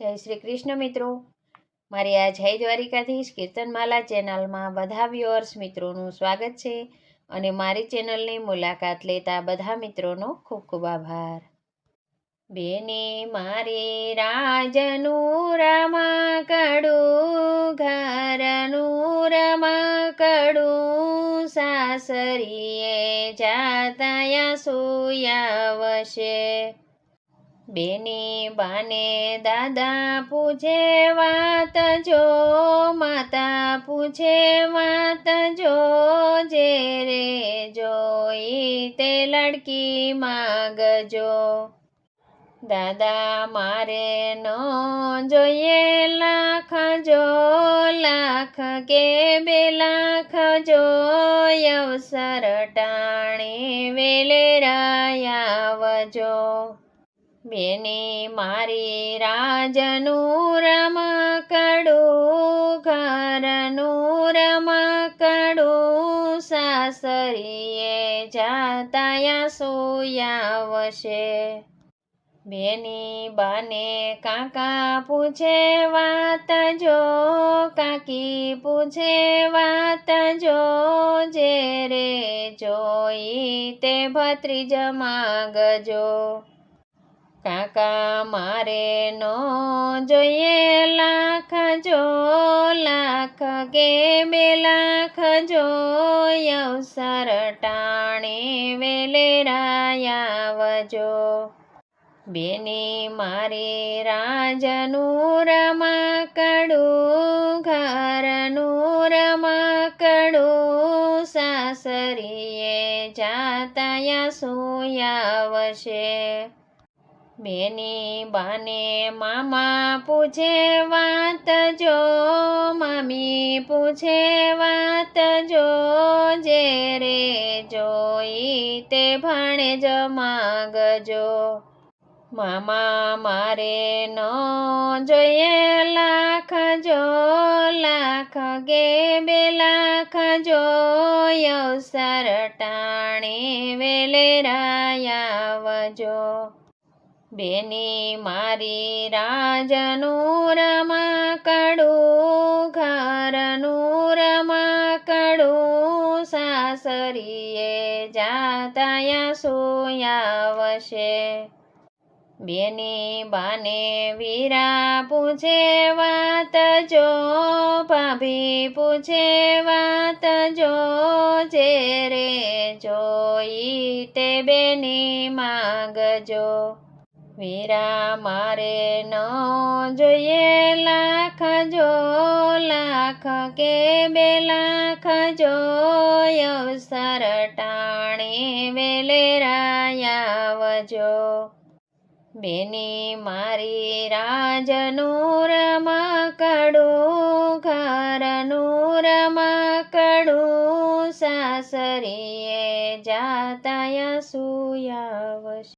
જય શ્રી કૃષ્ણ મિત્રો. મારી આ જય દ્વારિકાધીશ કીર્તનમાલા ચેનલમાં બધા વ્યુઅર્સ મિત્રોનું સ્વાગત છે અને મારી ચેનલની મુલાકાત લેતા બધા મિત્રોનો ખૂબ ખૂબ આભાર. બેને મારી રાજનું રમા કડું ઘરનું રમા કડું સાસરીએ જાતાયા સુયાવશે. બેની બાને દાદા પૂછે વાત જો, માતા પૂછે વાત જો, જે રે જોઈ તે લડકી માગજો. દાદા, મારે ન જોઈએ લાખ જો લાખ કે બે લાખ જો અવસર ટાણે વેલે રાયાવજો બેની મારી રાજનું રમકડું ઘરનું રમકડું સાસરીએ જાતાયા સોયાવશે. બેની બાને કાકા પૂછે વાત જો, કાકી પૂછે વાત જો, જે રે જોઈ તે ભત્રીજ માગજો. કાકા મારે નો જોઈએ લાખ જો, લાખ કે બે લાખ જો. અવસર ટાણે વેલે રાયાવજો બેની મારી રાજનું રમકડું, ઘરનું રમકડું. સાસરીએ જાતાયા સુયાવશે બેની બાને મામા પૂછે વાત જો, મામી પૂછે વાત જો, જે રે જોઈ તે ભણે જ માગજો. મામા મારે ન જોઈએ લાખ જો લાખ ગે બે લાખ જો અવસર ટાણે વેલે રાયાવજો બેની મારી રાજનું રમકડું, ઘરનું રમકડું, સાસરીએ જાતાયા સોયાવશે બેની બાને વીરા પૂછે વાત જો, ભાભી પૂછે વાત જો, જે રે જોઈ તે બેની માગજો. વીરા મારે ન જોઈએ લાખ જો, લાખ કે બે લાખ જો. અવસર ટાણે વેલે રાયાવજો બેની મારી રાજનું રમકડું ઘરનું રમકડું સાસરીએ જાતાયા સુયાવશ